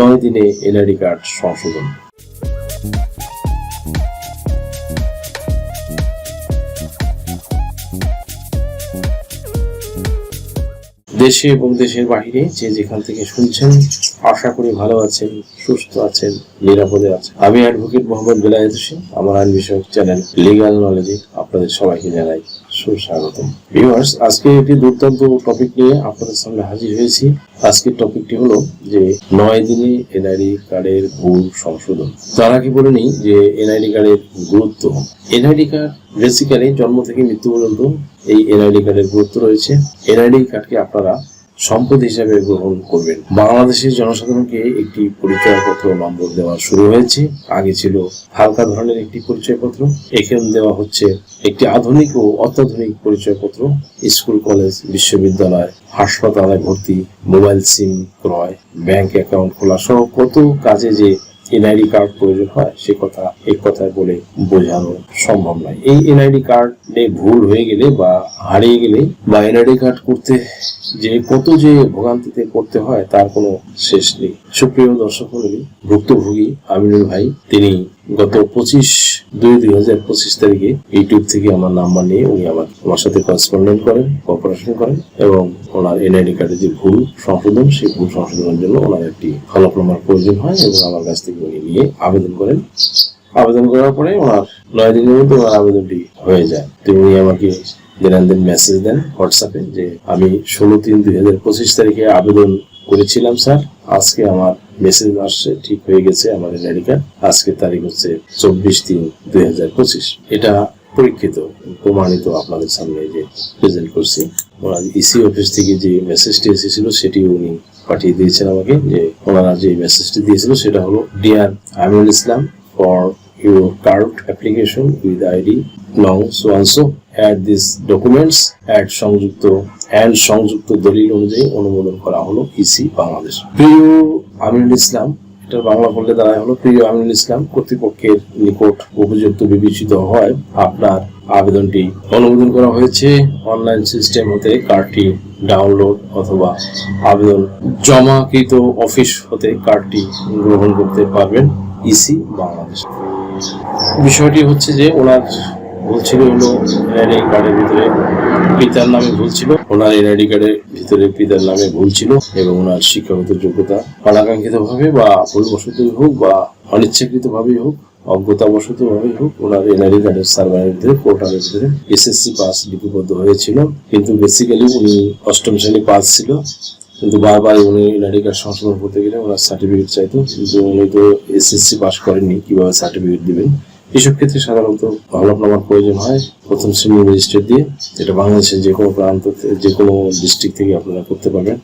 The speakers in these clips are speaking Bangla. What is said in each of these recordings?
নয় দিনে এনআইডি কার্ড সংশোধন। দেশে এবং দেশের বাইরে যে যেখান থেকে শুনছেন, আশা করি ভালো আছেন, সুস্থ আছেন, নিরাপদে আছেন। আমি অ্যাডভোকেট মোহাম্মদ বেলায়েত হোসেন, আমার আইন বিষয়ক চ্যানেল লিগাল নলেজে আপনাদের সবাইকে জানাই সুস্বাগতম। ভিউয়ার্স আজকে একটি দুর্দান্ত টপিক নিয়ে আপনাদের সামনে হাজির হয়েছি। আজকের টপিকটি হলো যে নয় দিনে এনআইডি কার্ডের ভুল সংশোধন। তার আগে বলে নিই যে এনআইডি কার্ডের গুরুত্ব। এনআইডি কার্ড বেসিক্যালি জন্ম থেকে মৃত্যু পর্যন্ত এই এনআইডি কার্ডের গুরুত্ব রয়েছে। এনআইডি কার্ডকে আপনারা সম্পদ হিসাবে গ্রহণ করবেন। বাংলাদেশের জনসাধারণকে একটি পরিচয়পত্র নম্বর দেওয়া শুরু হয়েছে। আগে ছিল হালকা ধরনের একটি পরিচয়পত্র। এখানে দেওয়া হচ্ছে একটি আধুনিক ও অত্যাধুনিক পরিচয়পত্র। স্কুল, কলেজ, বিশ্ববিদ্যালয়, হাসপাতালে ভর্তি, মোবাইল সিম ক্রয়, ব্যাংক অ্যাকাউন্ট খোলা সহ কত কাজে যে এনআইডি কার্ড প্রয়োজন হয়, সে কথা এক কথায় বলে বোঝানো সম্ভব নয়। এই এনআইডি কার্ডে ভুল হয়ে গেলে বা হারিয়ে গেলে বা এনআইডি কার্ড করতে যে কত যে ভোগান্তিতে করতে হয়, তার কোনো শেষ নেই। সুপ্রিয় দর্শক ভুক্তভোগী আমিনুল ভাই, তিনি গত পঁচিশ দুই দুই হাজার পঁচিশ তারিখে ইউটিউব থেকে আমার নাম্বার নিয়ে উনি আমার আমার সাথে করেসপন্ডেন্ট করেন কপারেশন করেন এবং ওনার এনআইডি কার্ডের যে ভুল সংশোধন, সেই ভুল সংশোধনের জন্য ওনার একটি হলফনামার প্রয়োজন হয় এবং আমার কাছ থেকে উনি নিয়ে আবেদন করেন। আবেদন করার পরে ওনার নয় দিনের মধ্যে ওনার আবেদনটি হয়ে যায়। তো উনি আমাকে দৈনন্দিন মেসেজ দেন হোয়াটসঅ্যাপে যে আমি ষোলো তিন দুই হাজার পঁচিশ তারিখে আবেদন করেছিলাম, স্যার। আজকে আমার মেসেজ আসছে, ঠিক হয়ে গেছে আমাদের কার্ড আজকে তারিখ হচ্ছে চব্বিশ তিন দুই হাজার পঁচিশ। এটা পরীক্ষিত, প্রমাণিত আপনাদের সামনে যে প্রেজেন্ট করছি। ওনার ইসি অফিস থেকে যে মেসেজটি এসেছিল, সেটি উনি পাঠিয়ে দিয়েছেন আমাকে, যে ওনারা যে মেসেজটি দিয়েছিল, সেটা হলো dear Aminul Islam for your card application with ID long so add these documents, add সংযুক্ত and সংযুক্ত দলিল অনুযায়ী অনুমোদন করা হলো ইসি বাংলাদেশ। প্রিয় আমিনুল ইসলাম এটার বাংলা বললে দাঁড়ায় হলো, প্রিয় আমিনুল ইসলাম, কর্তৃপক্ষের নিকট উপযুক্ত বিবেচিত হয় আপনার আবেদনটি অনুমোদন করা হয়েছে। অনলাইন সিস্টেম হতে কার্ডটি ডাউনলোড অথবা আবেদন জমাকৃত অফিস হতে কার্ডটি গ্রহণ করতে পারবেন ইসি বাংলাদেশ। বিষয়টি হচ্ছে যে ওনার ভুল ছিল হলো এনআইডি কার্ডের ভিতরে পিতার নামে ভুল ছিল। ওনার এনআইডি কার্ডের ভিতরে পিতার নামে ভুল ছিল এবং ওনার শিক্ষাগত যোগ্যতা অনাকাঙ্ক্ষিত ভাবে বা ভুলবশতই হোক বা অনিচ্ছাকৃত ভাবেই হোক অজ্ঞতাবশত ভাবেই হোক, ওনার এনআইডি কার্ডের সার্ভারের ভিতরে পোর্টালের ভিতরে এসএসসি পাস লিপিবদ্ধ হয়েছিল। কিন্তু বেসিক্যালি উনি অষ্টম শ্রেণি পাস ছিল। কিন্তু বারবার উনি এনআইডি কার্ড সংশোধন করতে গেলে ওনার সার্টিফিকেট চাইতো। কিন্তু উনি তো এসএসসি পাস করেননি, কীভাবে সার্টিফিকেট দিবেন? এসব ক্ষেত্রে সাধারণত হলফনামার প্রয়োজন হয়। প্রথম শ্রেণি রেজিস্টার দিয়ে এটা বাংলাদেশের যে কোনো প্রান্ত যে কোনো ডিস্ট্রিক্ট থেকে আপনারা করতে পারবেন।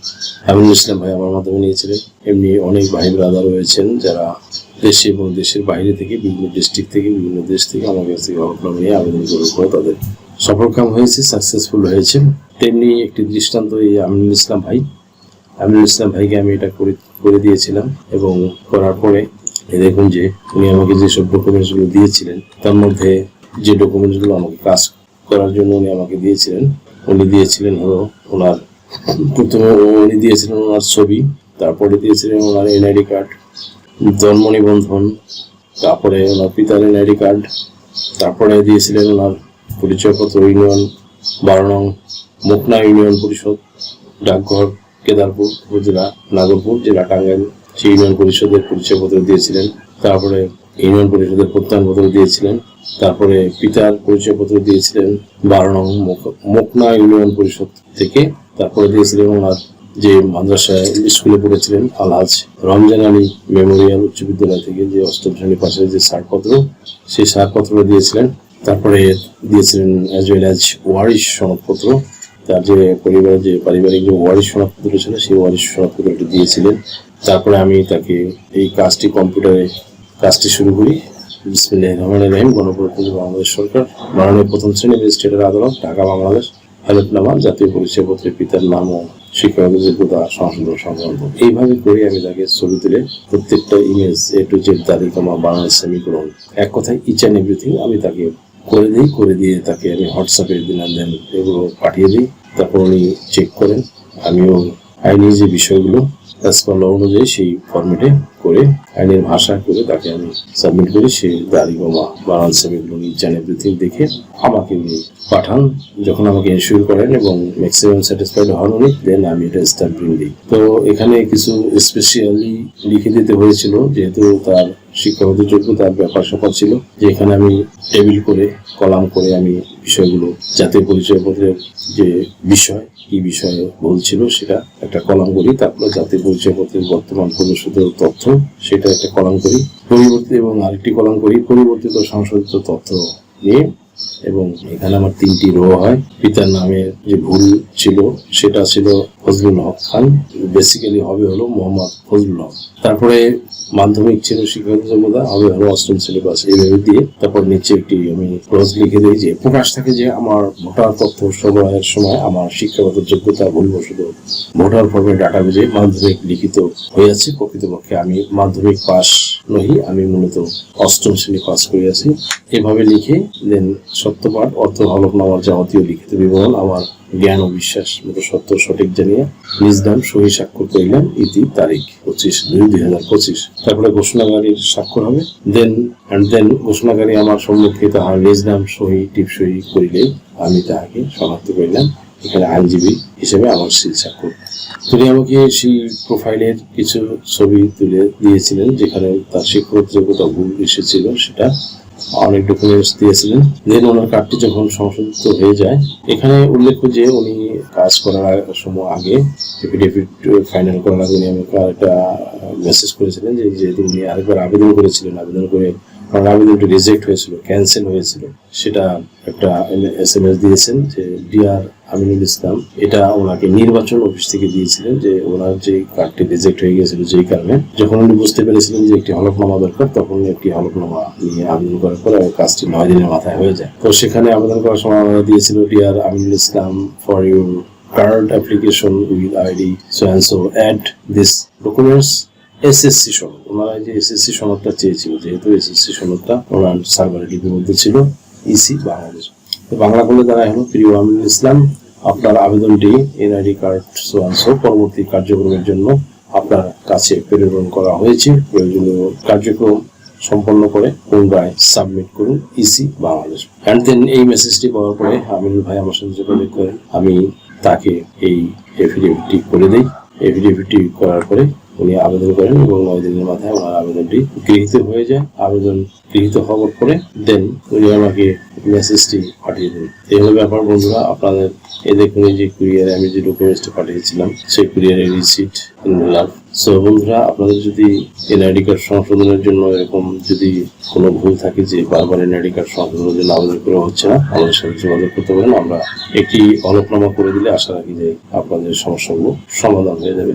আমিনুল ইসলাম ভাই আমার মাধ্যমে নিয়েছিলেন। এমনি অনেক ভাই ব্রাদার রয়েছেন যারা দেশে এবং দেশের বাইরে থেকে বিভিন্ন ডিস্ট্রিক্ট থেকে, বিভিন্ন দেশ থেকে আমার কাছ থেকে হলফনামা নিয়ে আবেদন পরে তাদের সফলকাম হয়েছে সাকসেসফুল হয়েছে তেমনি একটি দৃষ্টান্ত এই আমিনুল ইসলাম ভাই। আমিনুল ইসলাম ভাইকে আমি এটা করে করে দিয়েছিলাম এবং করার পরে দেখুন যে উনি আমাকে যেসব ডকুমেন্টসগুলো দিয়েছিলেন, তার মধ্যে যে ডকুমেন্টসগুলো আমাকে কাজ করার জন্য উনি আমাকে দিয়েছিলেন, উনি দিয়েছিলেন হলো ওনার প্রথমে উনি দিয়েছিলেন ওনার ছবি, তারপরে দিয়েছিলেন ওনার এনআইডি কার্ড জন্ম নিবন্ধন, তারপরে ওনার পিতার এনআইডি কার্ড তারপরে দিয়েছিলেন ওনার পরিচয়পত্র ইউনিয়ন বারো নং মুকনা ইউনিয়ন পরিষদ, ডাকঘর, কেদারপুর উপজেলা, নাগরপুর, জেলা টাঙ্গাইল। সেই ইউনিয়ন পরিষদের পরিচয়পত্র দিয়েছিলেন, তারপরে ইউনিয়ন পরিষদের প্রত্যয়নপত্র দিয়েছিলেন, তারপরে পিতার পরিচয়পত্র দিয়েছিলেন বারো নং মুক- মুকনা ইউনিয়ন পরিষদ থেকে, তারপরে দিয়েছিলেন ওনার যে মাদ্রাসায় স্কুলে পড়েছিলেন আলহাজ রমজান আলী মেমোরিয়াল উচ্চ বিদ্যালয় থেকে যে অষ্টম শ্রেণি পাশের যে ছাড়পত্র সেই ছাড়পত্র দিয়েছিলেন, তারপরে দিয়েছিলেন অ্যাজ ওয়েল অ্যাজ ওয়ারিশ সনদপত্র, তার যে পরিবারের যে পারিবারিক যে ওয়ারিশ সনদপত্র ছিল, সেই ওয়ারিশ সনদপত্রটি দিয়েছিলেন। তারপরে আমি তাকে এই কাজটি কম্পিউটারে কাজটি শুরু করি। বিসমিল্লাহ রহমান রহিম বাংলাদেশ সরকার, মাননীয় প্রথম শ্রেণি ম্যাজিস্ট্রেটের আদালত, ঢাকা বাংলাদেশ, হলফনামা, জাতীয় পরিচয়পত্রের পিতার নাম ও যোগ্যতা সংশোধন সংক্রান্ত এইভাবে করে আমি তাকে ছবি তুলে প্রত্যেকটা ইমেজ এ টু জেড দাঁড়িয়ে কমা বাংলা সেমিকরণ এক কথায় ইচ অ্যান্ড এভরিথিং আমি তাকে করে দিই, করে দিয়ে তাকে আমি হোয়াটসঅ্যাপে দিনান এগুলো পাঠিয়ে দিই। তারপর উনি চেক করেন, আমিও আইনি যে বিষয়গুলো অ্যাজ অনুযায়ী সেই ফর্মেটে করে, আইনের ভাষা করে তাকে আমি সাবমিট করি সে দাড়ি বোমা বানান সেমিগুলো নিচ অ্যান্ড এভরিথিং দেখে আমাকে উনি পাঠান। যখন আমাকে ইনশিওর করেন এবং ম্যাক্সিমাম স্যাটিসফাইড হন উনি দেন আমি এটা স্ট্যাম্পিং দিই। তো এখানে কিছু স্পেশালি লিখে দিতে হয়েছিল, যেহেতু তার শিক্ষাগত যোগ্যতার ব্যাপার স্যাপার ছিল যে এখানে আমি টেবিল করে, কলাম করে আমি বিষয়গুলো, জাতীয় পরিচয়পত্রের যে বিষয়, কি বিষয়ে ভুল ছিল সেটা একটা কলাম করি, তারপরে জাতীয় পরিচয়পত্রের বর্তমান প্রদর্শিত তথ্য সেটা একটা কলাম করি, পরিবর্তিত এবং আরেকটি কলাম করি, পরিবর্তিত সংশোধিত তথ্য নিয়ে এবং এখানে আমার তিনটি রো হয়। পিতার নামে যে ভুল ছিল সেটা ছিল ফজলুল হক খান। বেসিক্যালি হবে হলো মোহাম্মদ ফজলুল হক। তারপরে মাধ্যমিক ছিল শিক্ষাগত যোগ্যতা আমি আরও অষ্টম সিলেবাস এইভাবে দিয়ে তারপর নিচে একটি আমি ক্রস লিখে দিই যে, প্রকাশ থাকে যে আমার ভোটার তথ্য সরবরাহের সময় আমার শিক্ষাগত যোগ্যতা ভুলবশত ভোটার ফর্মের ডাটা বুঝে মাধ্যমিক লিখিত হয়ে আছে প্রকৃতপক্ষে আমি মাধ্যমিক পাস নহি আমি মূলত অষ্টম শ্রেণি পাস করিয়াছি। এভাবে লিখে দেন সত্যপাঠ অর্থ হলফনামার যাবতীয় লিখিত বিবরণ, আমার জ্ঞান ও বিশ্বাস মতো সত্য সঠিক জানিয়ে নিজ নাম সহি স্বাক্ষর করিলাম ইতি তারিখ পঁচিশ দুই দুই হাজার পঁচিশ। তারপরে ঘোষণাকারীর স্বাক্ষর হবে। দেন অ্যান্ড দেন ঘোষণাকারী আমার সম্মুখে তাহার নিজ নাম সহি টিপ সহি করিলেই আমি তাহাকে শনাক্ত করিলাম। এখানে আইনজীবী হিসেবে আমার সিল স্বাক্ষর তিনি আমাকে সেই প্রোফাইলের কিছু ছবি তুলে দিয়েছিলেন, যেখানে তার শিক্ষক যোগ্যতা ভুল এসেছিল, সেটা অনেক ডকুমেন্টস দিয়েছিলেন। দেন ওনার কার্ডটি যখন সংশোধিত হয়ে যায়, এখানে উল্লেখ্য যে উনি কাজ করার সময় আগে এফিডেভিট ফাইনাল করার আগে উনি আমাকে একটা মেসেজ করেছিলেন যে যেহেতু উনি আরেকবার আবেদন করেছিলেন, আবেদন করে ওনার আবেদনটি রিজেক্ট হয়েছিল ক্যান্সেল হয়েছিল, সেটা একটা এস এম এস দিয়েছেন যে ডিআর আমিনুল ইসলাম, এটা ওনাকে নির্বাচন অফিস থেকে দিয়েছিলেন যে, ওনার যে কার্ডটি রিজেক্ট হয়ে গিয়েছিল যেই কারণে। যখন উনি বুঝতে পেরেছিলেন যে, একটি হলফনামা দরকার, তখন একটি হলফনামা নিয়ে আবেদন করার পরে কাজটি নয় দিনের মাথায় হয়ে যায়। তো সেখানে আবেদন করার সময় আমরা দিয়েছিল dear Aminul Islam for your card application with ID so and so add this documents SSC সনদ। ওনারা যে এসএসসি সনদটা চেয়েছিল, যেহেতু এসএসসি সনদটা ওনার সার্ভারে লিপিবদ্ধ ছিল ইসি বাংলাদেশ। তো বাংলা বলে তারা হলো প্রিয় আমিনুল ইসলাম। আপনার আবেদনটি এনআইডি কার্ড সোয়াংশো পরবর্তী কার্যক্রমের জন্য আপনার কাছে প্রেরণ করা হয়েছে। প্রয়োজনীয় কার্যক্রম সম্পন্ন করে পুনরায় সাবমিট করুন ইসি বাংলাদেশ। অ্যান্ড দেন এই মেসেজটি পাওয়ার পরে আমিনুল ভাই আমার সাথে যোগাযোগ করেন। আমি তাকে এই এফিডেভিটটি করে দিই। এফিডেভিটটি করার পরে উনি আবেদন করেন এবং নয় দিনের মাথায় ওনার আবেদনটি গৃহীত হয়ে যায়। আবেদন গৃহীত হওয়ার পরে দেন উনি আমাকে মেসেজটি পাঠিয়ে দেন। এই হলো ব্যাপার, বন্ধুরা, আপনাদের এ দেখুন এই যে কুরিয়ারে আমি যে ডকুমেন্টসটা পাঠিয়েছিলাম, সেই কুরিয়ারের রিসিট নিলাম সো বন্ধুরা, আপনাদের যদি এনআইডি কার্ড সংশোধনের জন্য এরকম যদি কোনো ভুল থাকে যে বারবার এনআইডি কার্ড সংশোধনের জন্য আবেদন করা হচ্ছে না, আমাদের সাথে যোগাযোগ করতে পারেন। আমরা একটি হলফনামা করে দিলে আশা রাখি যে আপনাদের সমস্যাগুলো সমাধান হয়ে যাবে।